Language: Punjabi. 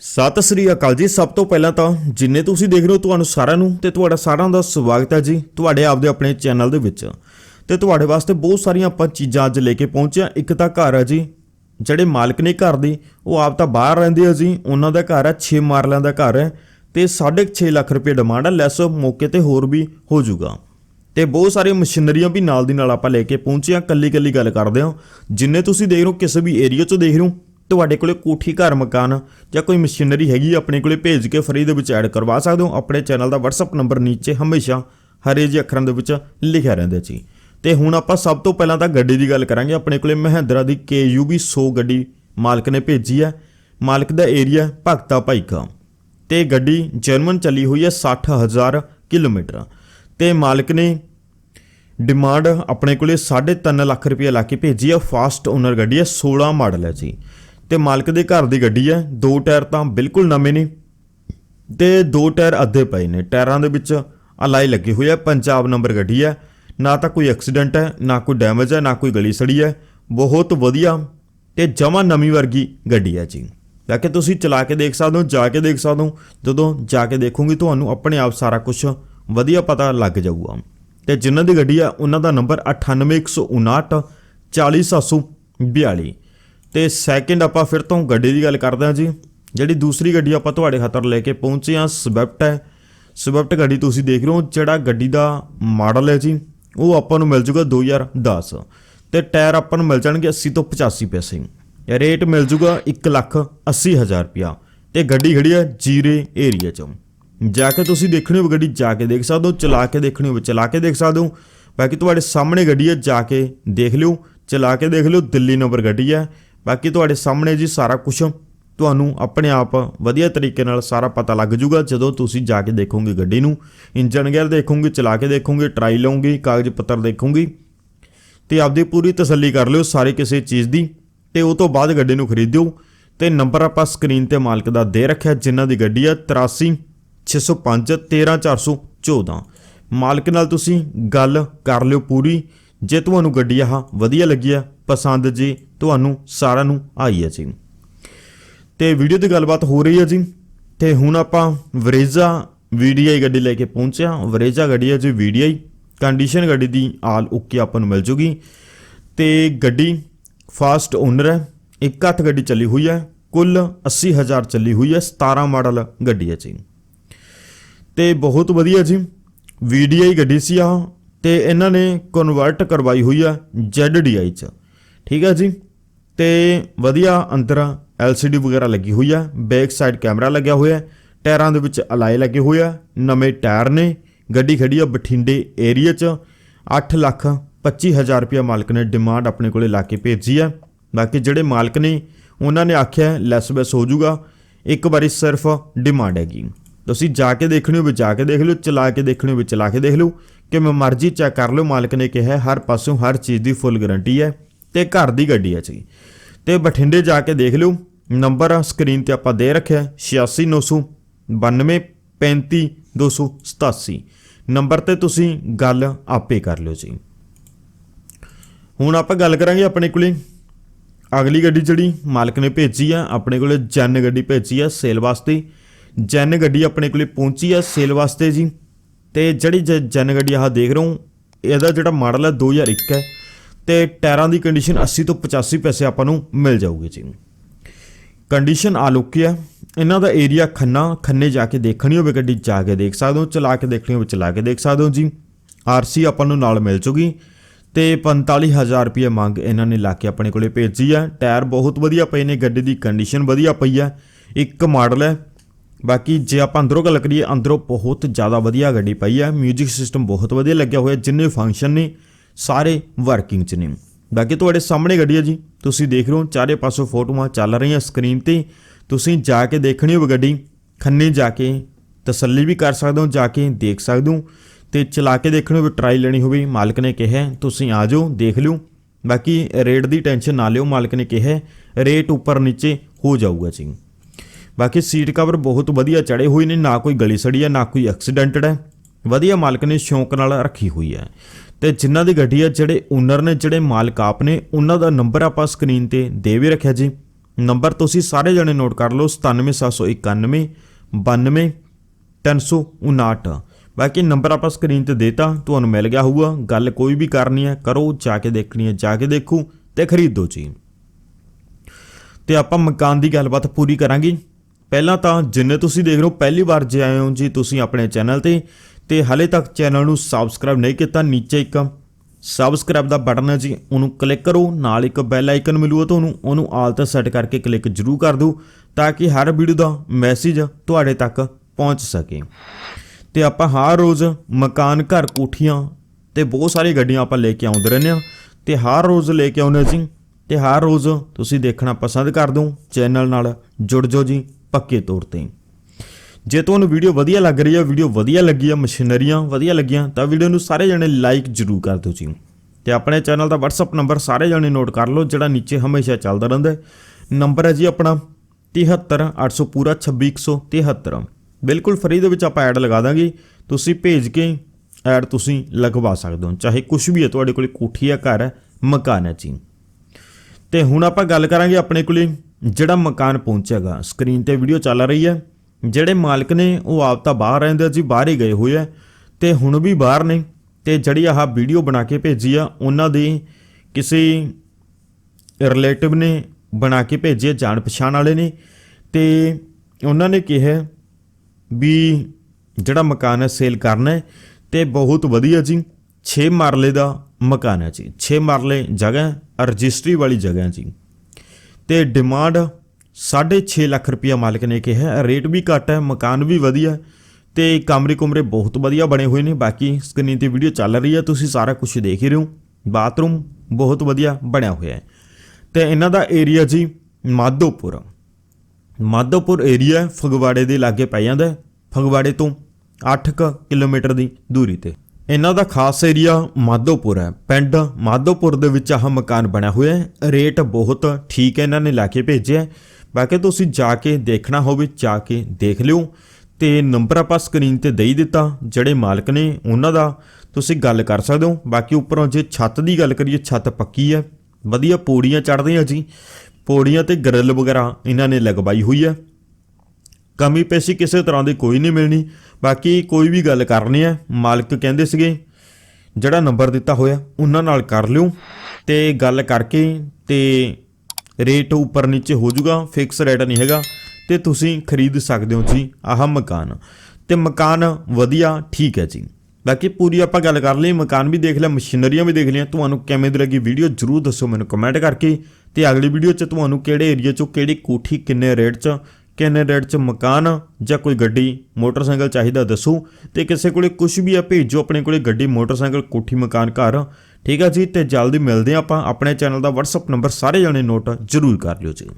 ਸਤਿ ਸ੍ਰੀ ਅਕਾਲ ਜੀ। ਸਭ ਤੋਂ ਪਹਿਲਾਂ ਤਾਂ ਜਿੰਨੇ ਤੁਸੀਂ ਦੇਖ ਰਹੇ ਹੋ ਤੁਹਾਨੂੰ ਸਾਰਿਆਂ ਨੂੰ ਤੇ ਤੁਹਾਡਾ ਸਾਰਿਆਂ ਦਾ ਸਵਾਗਤ ਹੈ ਜੀ ਤੁਹਾਡੇ ਆਪਦੇ ਆਪਣੇ ਚੈਨਲ ਦੇ ਵਿੱਚ। ਤੇ ਤੁਹਾਡੇ ਵਾਸਤੇ ਬਹੁਤ ਸਾਰੀਆਂ ਆਪਾਂ ਚੀਜ਼ਾਂ ਅੱਜ ਲੈ ਕੇ ਪਹੁੰਚੇ ਹਾਂ। ਇੱਕ ਤਾਂ ਘਰ ਹੈ ਜੀ, ਜਿਹੜੇ ਮਾਲਕ ਨੇ ਘਰ ਦੀ, ਉਹ ਆਪ ਤਾਂ ਬਾਹਰ ਰਹਿੰਦੇ ਆ ਜੀ। ਉਹਨਾਂ ਦਾ ਘਰ ਹੈ 6 ਮਾਰਲਿਆਂ ਦਾ ਘਰ ਹੈ ਤੇ 6.5 ਲੱਖ ਰੁਪਏ ਡਿਮਾਂਡ ਹੈ। ਲੈਸ ਮੌਕੇ ਤੇ ਹੋਰ ਵੀ ਹੋ ਜਾਊਗਾ। ਤੇ ਬਹੁਤ ਸਾਰੀਆਂ ਮਸ਼ੀਨਰੀਆਂ ਵੀ ਨਾਲ ਦੀ ਨਾਲ ਆਪਾਂ ਲੈ ਕੇ ਪਹੁੰਚੇ ਹਾਂ। ਕੱਲੀ ਕੱਲੀ ਗੱਲ ਕਰਦੇ ਹਾਂ। ਜਿੰਨੇ ਤੁਸੀਂ ਦੇਖ ਰਹੇ ਹੋ, ਕਿਸੇ ਵੀ ਏਰੀਆ 'ਚ ਦੇਖ ਰਹੇ ਹੋ ਤੁਹਾਡੇ ਕੋਲੇ ਕੋਠੀ, ਘਰ, ਮਕਾਨ ਜਾਂ ਕੋਈ ਮਸ਼ੀਨਰੀ ਹੈਗੀ ਆਪਣੇ ਕੋਲੇ ਭੇਜ ਕੇ ਫਰੀ ਦੇ ਵਿੱਚ ਐਡ ਕਰਵਾ ਸਕਦੇ ਹੋ। ਆਪਣੇ ਚੈਨਲ ਦਾ WhatsApp ਨੰਬਰ ਨੀਚੇ ਹਮੇਸ਼ਾ ਹਰੇ ਜਿਹੇ ਅੱਖਰਾਂ ਦੇ ਵਿੱਚ ਲਿਖਿਆ ਰਹਿੰਦਾ ਜੀ। ਤੇ ਹੁਣ ਆਪਾਂ ਸਭ ਤੋਂ ਪਹਿਲਾਂ ਤਾਂ ਗੱਡੀ ਦੀ ਗੱਲ ਕਰਾਂਗੇ। ਆਪਣੇ ਕੋਲੇ ਮਹਿੰਦਰਾ ਦੀ KUB 100 ਗੱਡੀ ਮਾਲਕ ਨੇ ਭੇਜੀ ਹੈ ਮਾਲਕ ਦਾ ਏਰੀਆ ਭਗਤਾ ਭਾਈਕਾ। ਤੇ ਗੱਡੀ ਜਰਮਨ ਚੱਲੀ ਹੋਈ ਹੈ 60000 ਕਿਲੋਮੀਟਰ। ਤੇ ਮਾਲਕ ਨੇ ਡਿਮਾਂਡ ਆਪਣੇ ਕੋਲੇ 3.5 ਲੱਖ ਰੁਪਏ ਲਾ ਕੇ ਭੇਜੀ ਹੈ ਫਾਸਟ ਓਨਰ ਗੱਡੀ ਹੈ 16 ਮਾਡਲ ਹੈ ਜੀ। ਤੇ ਮਾਲਕ ਦੇ ਘਰ ਦੀ ਗੱਡੀ ਹੈ, ਦੋ ਟਾਇਰ ਤਾਂ ਬਿਲਕੁਲ ਨਵੇਂ ਨੇ ਤੇ ਦੋ ਟਾਇਰ ਅੱਧੇ ਪਏ ਨੇ। ਟਾਇਰਾਂ ਦੇ ਵਿੱਚ ਅਲਾਈ ਲੱਗੀ ਹੋਈ ਹੈ, ਪੰਜਾਬ ਨੰਬਰ ਗੱਡੀ ਹੈ। ਨਾ ਤਾਂ ਕੋਈ ਐਕਸੀਡੈਂਟ ਹੈ, ਨਾ ਕੋਈ ਡੈਮੇਜ ਹੈ, ਨਾ ਕੋਈ ਗਲੀ ਸੜੀ ਹੈ। ਬਹੁਤ ਵਧੀਆ ਤੇ ਜਮਾ ਨਵੀਂ ਵਰਗੀ ਗੱਡੀ ਹੈ ਜੀ। ਤਾਂ ਕਿ ਤੁਸੀਂ ਚਲਾ ਕੇ ਦੇਖ ਸਕਦੇ ਹੋ, ਜਾ ਕੇ ਦੇਖ ਸਕਦੇ ਹੋ। ਜਦੋਂ ਜਾ ਕੇ ਦੇਖੋਗੇ ਤੁਹਾਨੂੰ ਆਪਣੇ ਆਪ ਸਾਰਾ ਕੁਝ ਵਧੀਆ ਪਤਾ ਲੱਗ ਜਾਊਗਾ। ਤੇ ਜਿਨ੍ਹਾਂ ਦੀ ਗੱਡੀ ਆ ਉਹਨਾਂ ਦਾ ਨੰਬਰ 98159 40742 ਤੇ ਸੈਕਿੰਡ ਆਪਾਂ ਫਿਰ ਤੋਂ ਗੱਡੀ ਦੀ ਗੱਲ ਕਰਦੇ ਹਾਂ ਜੀ। ਜਿਹੜੀ ਦੂਸਰੀ ਗੱਡੀ ਆਪਾਂ ਤੁਹਾਡੇ ਖਾਤਰ ਲੈ ਕੇ ਪਹੁੰਚੇ ਹਾਂ ਸਵਿਫਟ ਹੈ। ਸਵਿਫਟ ਗੱਡੀ ਤੁਸੀਂ ਦੇਖ ਰਹੇ ਹੋ, ਜਿਹੜਾ ਗੱਡੀ ਦਾ ਮਾਡਲ ਹੈ ਜੀ, ਉਹ ਆਪਾਂ ਨੂੰ ਮਿਲ ਜੂਗਾ 2010 ਤੇ ਟਾਇਰ ਆਪਾਂ ਨੂੰ ਮਿਲ ਜਾਣਗੇ 80 ਤੋਂ 85 ਪੈਸੇ। ਰੇਟ ਮਿਲ ਜੂਗਾ 1 ਲੱਖ 80 ਹਜ਼ਾਰ ਰੁਪਿਆ ਤੇ ਗੱਡੀ ਖੜੀ ਹੈ ਜੀਰੇ ਏਰੀਆ 'ਚ। ਜਾ ਕੇ ਤੁਸੀਂ ਦੇਖਣੀ ਹੋਵੇ, ਗੱਡੀ ਜਾ ਕੇ ਦੇਖ ਸਕਦੇ ਹੋ, ਚਲਾ ਕੇ ਦੇਖਣੀ ਹੋਵੇ, ਚਲਾ ਕੇ ਦੇਖ ਸਕਦੇ ਹੋ। ਬਾਕੀ ਤੁਹਾਡੇ ਸਾਹਮਣੇ ਗੱਡੀ ਹੈ, ਜਾ ਕੇ ਦੇਖ ਲਿਓ, ਚਲਾ ਕੇ ਦੇਖ ਲਿਓ, ਦਿੱਲੀ ਨੰਬਰ ਗੱਡੀ ਹੈ। ਬਾਕੀ ਤੁਹਾਡੇ ਸਾਹਮਣੇ ਜੀ ਸਾਰਾ ਕੁਝ ਤੁਹਾਨੂੰ ਆਪਣੇ ਆਪ ਵਧੀਆ ਤਰੀਕੇ ਨਾਲ ਸਾਰਾ ਪਤਾ ਲੱਗ ਜੂਗਾ ਜਦੋਂ ਤੁਸੀਂ ਜਾ ਕੇ ਦੇਖੋਗੇ ਗੱਡੀ ਨੂੰ। ਇੰਜਨ ਗੇਅਰ ਦੇਖੋਗੇ, ਚਲਾ ਕੇ ਦੇਖੋਗੇ ਟਰਾਈ ਲਓਗੇ, ਕਾਗਜ਼ ਪੱਤਰ ਦੇਖੋਗੇ ਤੇ ਆਪਦੀ ਪੂਰੀ ਤਸੱਲੀ ਕਰ ਲਿਓ ਸਾਰੇ ਕਿਸੇ ਚੀਜ਼ ਦੀ ਤੇ ਉਹ ਤੋਂ ਬਾਅਦ ਗੱਡੀ ਨੂੰ ਖਰੀਦਿਓ ਤੇ ਨੰਬਰ ਆਪਾਂ ਸਕਰੀਨ ਤੇ ਮਾਲਕ ਦਾ ਦੇ ਰੱਖਿਆ ਜਿਨ੍ਹਾਂ ਦੀ ਗੱਡੀ ਹੈ 83 605 13414 ਮਾਲਕ ਨਾਲ ਤੁਸੀਂ ਗੱਲ ਕਰ ਲਿਓ ਪੂਰੀ ਜੇ ਤੁਹਾਨੂੰ ਗੱਡੀ ਆਹ ਵਧੀਆ ਲੱਗੀ ਆ, ਪਸੰਦ ਜੀ, ਤੁਹਾਨੂੰ ਸਾਰਿਆਂ ਨੂੰ ਆਈ ਹੈ ਜੀ। ਤੇ ਵੀਡੀਓ ਦੀ ਗੱਲਬਾਤ ਹੋ ਰਹੀ ਹੈ ਜੀ। ਤੇ ਹੁਣ ਆਪਾਂ ਵਰੇਜ਼ਾ VDI ਗੱਡੀ ਲੈ ਕੇ ਪਹੁੰਚਿਆ ਵਰੇਜ਼ਾ ਗੱਡੀ ਹੈ ਜੀ VDI ਕੰਡੀਸ਼ਨ ਗੱਡੀ ਦੀ ਆਲ ਓਕੇ ਆਪਾਂ ਨੂੰ ਮਿਲ ਜੂਗੀ। ਤੇ ਗੱਡੀ ਫਾਸਟ ਓਨਰ ਹੈ। ਇੱਕ ਹੱਥ ਗੱਡੀ ਚੱਲੀ ਹੋਈ ਹੈ। ਕੁੱਲ 80000 ਚੱਲੀ ਹੋਈ ਹੈ। 17 ਮਾਡਲ ਗੱਡੀ ਹੈ ਜੀ। ਤੇ ਬਹੁਤ ਵਧੀਆ ਜੀ। VDI ਗੱਡੀ ਸੀ ਆ ਤੇ ਇਹਨਾਂ ਨੇ ਕਨਵਰਟ ਕਰਵਾਈ ਹੋਈ ਆ ZDI ਚ। ਠੀਕ ਹੈ ਜੀ? ਤੇ ਵਧੀਆ ਅੰਦਰ LCD ਵਗੈਰਾ ਲੱਗੀ ਹੋਈ ਆ ਬੈਕ ਸਾਈਡ ਕੈਮਰਾ ਲੱਗਿਆ ਹੋਇਆ, ਟਾਇਰਾਂ ਦੇ ਵਿੱਚ ਅਲਾਈ ਲੱਗੇ ਹੋਏ ਆ, ਨਵੇਂ ਟਾਇਰ ਨੇ, ਗੱਡੀ ਖੜੀ ਆ ਬਠਿੰਡੇ ਏਰੀਆ ਚ 8 ਲੱਖ 25000 ਰੁਪਏ ਮਾਲਕ ਨੇ ਡਿਮਾਂਡ ਆਪਣੇ ਕੋਲੇ ਲਾ ਕੇ ਭੇਜੀ ਆ। ਬਾਕੀ ਜਿਹੜੇ ਮਾਲਕ ਨੇ, ਉਹਨਾਂ ਨੇ ਆਖਿਆ ਲੈਸ ਬੈਸ ਹੋ ਜਾਊਗਾ, ਇੱਕ ਵਾਰੀ ਸਿਰਫ ਡਿਮਾਂਡ ਹੈਗੀ। ਤੁਸੀਂ ਜਾ ਕੇ ਦੇਖਣੀ ਹੋਵੇ, ਜਾ ਕੇ ਦੇਖ ਲਿਓ, ਚਲਾ ਕੇ ਦੇਖਣੀ ਹੋਵੇ, ਚਲਾ ਕੇ ਦੇਖ ਲਿਓ। ਕਿਵੇਂ ਮਰਜ਼ੀ ਚੈੱਕ ਕਰ ਲਿਓ, ਮਾਲਕ ਨੇ ਕਿਹਾ, ਹਰ ਪਾਸੋਂ ਹਰ ਚੀਜ਼ ਦੀ ਫੁੱਲ ਗਾਰੰਟੀ ਹੈ ਤੇ ਘਰ ਦੀ ਗੱਡੀ ਹੈ ਜੀ। ਤੇ ਬਠਿੰਡੇ ਜਾ ਕੇ ਦੇਖ ਲਿਓ, ਨੰਬਰ ਸਕਰੀਨ ਤੇ ਆਪਾਂ ਦੇ ਰੱਖਿਆ 86992 35287 ਨੰਬਰ ਤੇ ਤੁਸੀਂ ਗੱਲ ਆਪੇ ਕਰ ਲਿਓ ਜੀ। ਹੁਣ ਆਪਾਂ ਗੱਲ ਕਰਾਂਗੇ ਆਪਣੇ ਕੋਲੇ। ਅਗਲੀ ਗੱਡੀ ਜਿਹੜੀ ਮਾਲਕ ਨੇ ਭੇਜੀ ਆ, ਆਪਣੇ ਕੋਲੇ ਜੈਨ ਗੱਡੀ ਭੇਜੀ ਆ ਸੇਲ ਵਾਸਤੇ। ਜੈਨ ਗੱਡੀ ਆਪਣੇ ਕੋਲੇ ਪਹੁੰਚੀ ਆ ਸੇਲ ਵਾਸਤੇ ਜੀ। ਤੇ ਜਿਹੜੀ ਜ- ਜੈਨ ਗੱਡੀ ਆਹ ਦੇਖ ਰਹੇ ਹੋ, ਇਹਦਾ ਜਿਹੜਾ ਮਾਡਲ ਹੈ 2001 ਹੈ ਤੇ ਟਾਇਰਾਂ ਦੀ ਕੰਡੀਸ਼ਨ 80 ਤੋਂ 85 ਪੈਸੇ ਆਪਾਂ ਨੂੰ ਮਿਲ ਜਾਊਗੀ ਜੀ। ਕੰਡੀਸ਼ਨ ਆਲੋਕੀ ਹੈ ਇਹਨਾਂ ਦਾ ਏਰੀਆ ਖੰਨਾ, ਖੰਨੇ ਜਾ ਕੇ ਦੇਖਣੀ ਹੋਵੇ, ਗੱਡੀ ਜਾ ਕੇ ਦੇਖ ਸਕਦੇ ਹੋ, ਚਲਾ ਕੇ ਦੇਖਣੀ ਹੋਵੇ, ਚਲਾ ਕੇ ਦੇਖ ਸਕਦੇ ਹੋ ਜੀ। ਆਰਸੀ ਆਪਾਂ ਨੂੰ ਨਾਲ ਮਿਲ ਜੂਗੀ ਤੇ 45000 ਰੁਪਏ ਮੰਗ ਇਹਨਾਂ ਨੇ ਲਾ ਕੇ ਆਪਣੇ ਕੋਲੇ ਭੇਜੀ ਹੈ ਟਾਇਰ ਬਹੁਤ ਵਧੀਆ ਪਏ ਨੇ, ਗੱਡੀ ਦੀ ਕੰਡੀਸ਼ਨ ਵਧੀਆ ਪਈ ਹੈ ਇੱਕ ਮਾਡਲ ਹੈ ਬਾਕੀ ਜੇ ਆਪਾਂ ਅੰਦਰੋਂ ਗੱਲ ਕਰੀਏ, ਅੰਦਰੋਂ ਬਹੁਤ ਜ਼ਿਆਦਾ ਵਧੀਆ ਗੱਡੀ ਪਈ ਹੈ। 뮤직 ਸਿਸਟਮ ਬਹੁਤ ਵਧੀਆ ਲੱਗਿਆ ਹੋਇਆ, ਜਿੰਨੇ ਫੰਕਸ਼ਨ ਨੇ, ਸਾਰੇ ਵਰਕਿੰਗ 'ਚ ਨੇ। ਬਾਕੀ ਤੁਹਾਡੇ ਸਾਹਮਣੇ ਗੱਡੀ ਹੈ ਜੀ। ਤੁਸੀਂ ਦੇਖ ਰਹੇ ਹੋ, ਚਾਰੇ ਪਾਸੋਂ ਫੋਟੋਆਂ ਚੱਲ ਰਹੀਆਂ ਸਕਰੀਨ ਤੇ। ਤੁਸੀਂ ਜਾ ਕੇ ਦੇਖਣੀ ਹੋਵੇ ਗੱਡੀ, ਖੰਨੇ ਜਾ ਕੇ ਤਸੱਲੀ ਵੀ ਕਰ ਸਕਦੇ ਹੋ, ਜਾ ਕੇ ਦੇਖ ਸਕਦੇ ਹੋ। ਤੇ ਚਲਾ ਕੇ ਦੇਖਣੀ ਹੋਵੇ ਟਰਾਈ ਲੈਣੀ ਹੋਵੇ, ਮਾਲਕ ਨੇ ਕਿਹਾ ਤੁਸੀਂ ਆ ਜਾਓ, ਦੇਖ ਲਿਓ। ਬਾਕੀ ਰੇਟ ਦੀ ਟੈਨਸ਼ਨ ਨਾ ਲਿਓ, ਮਾਲਕ ਨੇ ਕਿਹਾ ਰੇਟ ਉੱਪਰ ਨੀਚੇ ਹੋ ਜਾਊਗਾ ਜੀ। ਬਾਕੀ ਸੀਟ ਕਵਰ ਬਹੁਤ ਵਧੀਆ ਚੜੇ ਹੋਏ ਨੇ, ਨਾ ਕੋਈ ਗਲੀ ਸੜੀ ਹੈ, ਨਾ ਕੋਈ ਐਕਸੀਡੈਂਟਡ ਹੈ। ਵਧੀਆ ਮਾਲਕ ਨੇ ਸ਼ੌਂਕ ਨਾਲ ਰੱਖੀ ਹੋਈ ਹੈ। ਤੇ ਜਿਨ੍ਹਾਂ ਦੀ ਗੱਡੀ ਹੈ, ਜਿਹੜੇ ਓਨਰ ਨੇ, ਜਿਹੜੇ ਮਾਲਕ ਆਪ ਨੇ, ਉਹਨਾਂ ਦਾ ਨੰਬਰ ਆਪਾਂ ਸਕਰੀਨ ਤੇ ਦੇ ਵੀ ਰੱਖਿਆ ਜੀ। ਨੰਬਰ ਤੁਸੀਂ ਸਾਰੇ ਜਣੇ ਨੋਟ ਕਰ ਲਓ 97791 92 359 ਬਾਕੀ ਨੰਬਰ ਆਪਾਂ ਸਕਰੀਨ ਤੇ ਦੇਤਾ, ਤੁਹਾਨੂੰ ਮਿਲ ਗਿਆ ਹੋਊਗਾ। ਗੱਲ ਕੋਈ ਵੀ ਕਰਨੀ ਹੈ, ਕਰੋ, ਜਾ ਕੇ ਦੇਖਣੀ ਹੈ, ਜਾ ਕੇ ਦੇਖੋ ਤੇ ਖਰੀਦੋ ਜੀ। ਤੇ ਆਪਾਂ ਮਕਾਨ ਦੀ ਗੱਲਬਾਤ ਪੂਰੀ ਕਰਾਂਗੇ। ਪਹਿਲਾਂ ਤਾਂ ਜਿੰਨੇ ਤੁਸੀਂ ਦੇਖ ਰਹੇ ਹੋ, ਪਹਿਲੀ ਵਾਰ ਜੇ ਆਏ ਹੋ ਜੀ ਤੁਸੀਂ ਆਪਣੇ ਚੈਨਲ ਤੇ ਤੇ ਹਲੇ ਤੱਕ ਚੈਨਲ ਨੂੰ ਸਬਸਕ੍ਰਾਈਬ ਨਹੀਂ ਕੀਤਾ, ਨੀਚੇ ਇੱਕ ਸਬਸਕ੍ਰਾਈਬ ਦਾ ਬਟਨ ਹੈ ਜੀ, ਉਹਨੂੰ ਕਲਿੱਕ ਕਰੋ, ਨਾਲ ਇੱਕ ਬੈਲ ਆਈਕਨ ਮਿਲੂਗਾ ਤੁਹਾਨੂੰ, ਉਹਨੂੰ ਆਲ ਤੇ ਸੈੱਟ ਕਰਕੇ ਕਲਿੱਕ ਜ਼ਰੂਰ ਕਰ ਦਿਓ, ਤਾਂ ਕਿ ਹਰ ਵੀਡੀਓ ਦਾ ਮੈਸੇਜ ਤੁਹਾਡੇ ਤੱਕ ਪਹੁੰਚ ਸਕੇ। ਤੇ ਆਪਾਂ ਹਰ ਰੋਜ਼ ਮਕਾਨ, ਘਰ, ਕੋਠੀਆਂ ਤੇ ਬਹੁਤ ਸਾਰੀ ਗੱਡੀਆਂ ਆਪਾਂ ਲੈ ਕੇ ਆਉਂਦੇ ਰਹਿੰਦੇ ਆ ਤੇ ਹਰ ਰੋਜ਼ ਲੈ ਕੇ ਆਉਂਦੇ ਜੀ, ਤੇ ਹਰ ਰੋਜ਼ ਤੁਸੀਂ ਦੇਖਣਾ ਪਸੰਦ ਕਰ ਦੋ ਚੈਨਲ ਨਾਲ ਜੁੜ ਜਾਓ ਜੀ। ਪੱਕੇ ਤੌਰ ਤੇ। ਜੇ ਤੁਹਾਨੂੰ ਵੀਡੀਓ ਵਧੀਆ ਲੱਗ ਰਹੀ ਹੈ ਵੀਡੀਓ ਵਧੀਆ ਲੱਗੀ ਹੈ ਮਸ਼ੀਨਰੀਆਂ ਵਧੀਆ ਲੱਗੀਆਂ, ਤਾਂ ਵੀਡੀਓ ਨੂੰ ਸਾਰੇ ਜਣੇ ਲਾਈਕ ਜ਼ਰੂਰ ਕਰ ਦਿਓ ਜੀ। ਤੇ ਆਪਣੇ ਚੈਨਲ ਦਾ WhatsApp ਨੰਬਰ ਸਾਰੇ ਜਣੇ ਨੋਟ ਕਰ ਲਓ, ਜਿਹੜਾ ਨੀਚੇ ਹਮੇਸ਼ਾ ਚੱਲਦਾ ਰਹਿੰਦਾ ਹੈ। ਨੰਬਰ ਹੈ ਜੀ ਆਪਣਾ 73800 ਪੂਰਾ 26173 ਬਿਲਕੁਲ ਫ੍ਰੀ ਦੇ ਵਿੱਚ ਆਪਾਂ ਐਡ ਲਗਾ ਦਾਂਗੇ। ਤੁਸੀਂ ਭੇਜ ਕੇ ਐਡ ਤੁਸੀਂ ਲਗਵਾ ਸਕਦੇ ਹੋ, ਚਾਹੇ ਕੁਝ ਵੀ ਹੈ, ਤੁਹਾਡੇ ਕੋਲੇ ਕੋਠੀ ਹੈ, ਘਰ ਹੈ, ਮਕਾਨ ਹੈ ਜੀ। ਤੇ ਹੁਣ ਆਪਾਂ ਗੱਲ ਕਰਾਂਗੇ ਆਪਣੇ ਕੋਲੇ ਜਿਹੜਾ ਮਕਾਨ ਪਹੁੰਚੇਗਾ ਸਕਰੀਨ ਤੇ ਵੀਡੀਓ ਚੱਲ ਰਹੀ ਹੈ। ਜਿਹੜੇ ਮਾਲਕ ਨੇ, ਉਹ ਆਪ ਤਾਂ ਬਾਹਰ ਰਹਿੰਦੇ ਜੀ, ਬਾਹਰ ਹੀ ਗਏ ਹੋਏ ਆ। ਤੇ ਹੁਣ ਵੀ ਬਾਹਰ ਨੇ, ਤੇ ਜਿਹੜੀ ਆਹ ਵੀਡੀਓ ਬਣਾ ਕੇ ਭੇਜੀ ਆ, ਉਹਨਾਂ ਦੇ ਕਿਸੇ ਰਿਲੇਟਿਵ ਨੇ ਬਣਾ ਕੇ ਭੇਜੀ ਜਾਣ ਪਛਾਣ ਵਾਲੇ ਨੇ। ਤੇ ਉਹਨਾਂ ਨੇ ਕਿਹਾ ਵੀ ਜਿਹੜਾ ਮਕਾਨ ਹੈ ਸੇਲ ਕਰਨਾ ਹੈ, ਤੇ ਬਹੁਤ ਵਧੀਆ ਜੀ। 6 ਮਰਲੇ ਦਾ ਮਕਾਨ ਹੈ ਜੀ। 6 ਮਰਲੇ ਜਗ੍ਹਾ ਰਜਿਸਟਰੀ ਵਾਲੀ ਜਗ੍ਹਾ ਜੀ। ਤੇ ਡਿਮਾਂਡ 6.5 ਲੱਖ ਰੁਪਇਆ ਮਾਲਕ ਨੇ ਕਿਹਾ ਰੇਟ ਵੀ ਘੱਟ ਹੈ, ਮਕਾਨ ਵੀ ਵਧੀਆ ਹੈ ਤੇ ਕਮਰੇ ਕੁਮਰੇ ਬਹੁਤ ਵਧੀਆ ਬਣੇ ਹੋਏ ਨੇ। ਬਾਕੀ ਸਕਰੀਨ ਤੇ ਵੀਡੀਓ ਚੱਲ ਰਹੀ ਹੈ, ਤੁਸੀਂ ਸਾਰਾ ਕੁਝ ਦੇਖ ਹੀ ਰਹੇ ਹੋ। ਬਾਥਰੂਮ ਬਹੁਤ ਵਧੀਆ ਬਣਿਆ ਹੋਇਆ ਹੈ। ਤੇ ਇਹਨਾਂ ਦਾ ਏਰੀਆ ਜੀ ਮਾਧੋਪੁਰ। ਮਾਧੋਪੁਰ ਏਰੀਆ ਫਗਵਾੜੇ ਦੇ ਲਾਗੇ ਪੈ ਜਾਂਦਾ ਹੈ। ਫਗਵਾੜੇ ਤੋਂ 8 ਕਿਲੋਮੀਟਰ ਦੀ ਦੂਰੀ ਤੇ। ਇਹਨਾਂ ਦਾ ਖਾਸ ਏਰੀਆ ਮਾਧੋਪੁਰ ਹੈ। ਪਿੰਡ ਮਾਧੋਪੁਰ ਦੇ ਵਿੱਚ ਆਹ ਮਕਾਨ ਬਣਿਆ ਹੋਇਆ ਹੈ। ਰੇਟ ਬਹੁਤ ਠੀਕ ਹੈ, ਇਹਨਾਂ ਨੇ ਲਾ ਕੇ ਭੇਜਿਆ ਬਾਕੀ ਤੁਸੀਂ ਜਾ ਕੇ ਦੇਖਣਾ ਹੋਵੇ ਜਾ ਕੇ ਦੇਖ ਲਿਓ ਤੇ ਨੰਬਰ ਆਪਾਂ ਸਕਰੀਨ ਤੇ ਦੇ ਹੀ ਦਿੱਤਾ, ਜਿਹੜੇ ਮਾਲਕ ਨੇ ਉਹਨਾਂ ਦਾ ਤੁਸੀਂ ਗੱਲ ਕਰ ਸਕਦੇ ਹੋ। ਬਾਕੀ ਉੱਪਰੋਂ ਜੇ ਛੱਤ ਦੀ ਗੱਲ ਕਰੀਏ, ਛੱਤ ਪੱਕੀ ਹੈ। ਵਧੀਆ ਪੌੜੀਆਂ ਚੜ੍ਹਦੇ ਚੜ੍ਹਦੀਆਂ ਜੀ। ਪੌੜੀਆਂ ਤੇ ਗਰਿਲ ਵਗੈਰਾ ਇਹਨਾਂ ਨੇ ਲਗਵਾਈ ਹੋਈ ਹੈ। ਕਮੀ ਪੇਸ਼ੀ ਕਿਸੇ ਤਰ੍ਹਾਂ ਦੀ ਕੋਈ ਨਹੀਂ ਮਿਲਣੀ। ਬਾਕੀ ਕੋਈ ਵੀ ਗੱਲ ਕਰਨੀ ਹੈ, ਮਾਲਕ ਕਹਿੰਦੇ ਸੀਗੇ, ਜਿਹੜਾ ਨੰਬਰ ਦਿੱਤਾ ਹੋਇਆ, ਉਹਨਾਂ ਨਾਲ ਕਰ ਲਿਓ। ਤੇ ਗੱਲ ਕਰਕੇ ਤੇ ਰੇਟ ਉੱਪਰ ਨੀਚੇ ਹੋ ਜਾਊਗਾ ਫਿਕਸ ਰੇਟ ਨਹੀਂ ਹੈਗਾ। ਤੇ ਤੁਸੀਂ ਖਰੀਦ ਸਕਦੇ ਹੋ ਜੀ, ਆਹ ਮਕਾਨ। ਤੇ ਮਕਾਨ ਵਧੀਆ, ਠੀਕ ਹੈ ਜੀ। ਬਾਕੀ ਪੂਰੀ ਆਪਾਂ ਗੱਲ ਕਰ ਲਈ, ਮਕਾਨ ਵੀ ਦੇਖ ਲਿਆ, ਮਸ਼ੀਨਰੀਆਂ ਵੀ ਦੇਖ ਲਿਆ ਤੁਹਾਨੂੰ ਕਿਵੇਂ ਦੀ ਲੱਗੀ ਵੀਡੀਓ ਜਰੂਰ ਦੱਸੋ ਮੈਨੂੰ ਕਮੈਂਟ ਕਰਕੇ। ਤੇ ਅਗਲੀ ਵੀਡੀਓ 'ਚ ਤੁਹਾਨੂੰ ਕਿਹੜੇ ਏਰੀਆ 'ਚੋਂ ਕਿਹੜੀ ਕੋਠੀ, ਕਿੰਨੇ ਰੇਟ 'ਚ ਕਿੰਨੇ 'ਚ ਮਕਾਨ ਜਾਂ ਕੋਈ ਗੱਡੀ, ਮੋਟਰਸਾਈਕਲ ਚਾਹੀਦਾ ਦੱਸੋ ਤੇ ਕਿਸੇ ਕੋਲੇ ਕੁਝ ਵੀ ਆ ਭੇਜੋ, ਆਪਣੇ ਕੋਲੇ ਗੱਡੀ, ਮੋਟਰਸਾਈਕਲ, ਕੋਠੀ, ਮਕਾਨ, ਘਰ। ਠੀਕ ਆ ਜੀ? ਤੇ ਜਲਦੀ ਮਿਲਦੇ ਹਾਂ ਆਪਾਂ। ਆਪਣੇ ਚੈਨਲ ਦਾ WhatsApp ਨੰਬਰ ਸਾਰੇ ਜਣੇ ਨੋਟ ਜ਼ਰੂਰ ਕਰ ਲਿਓ ਜੀ।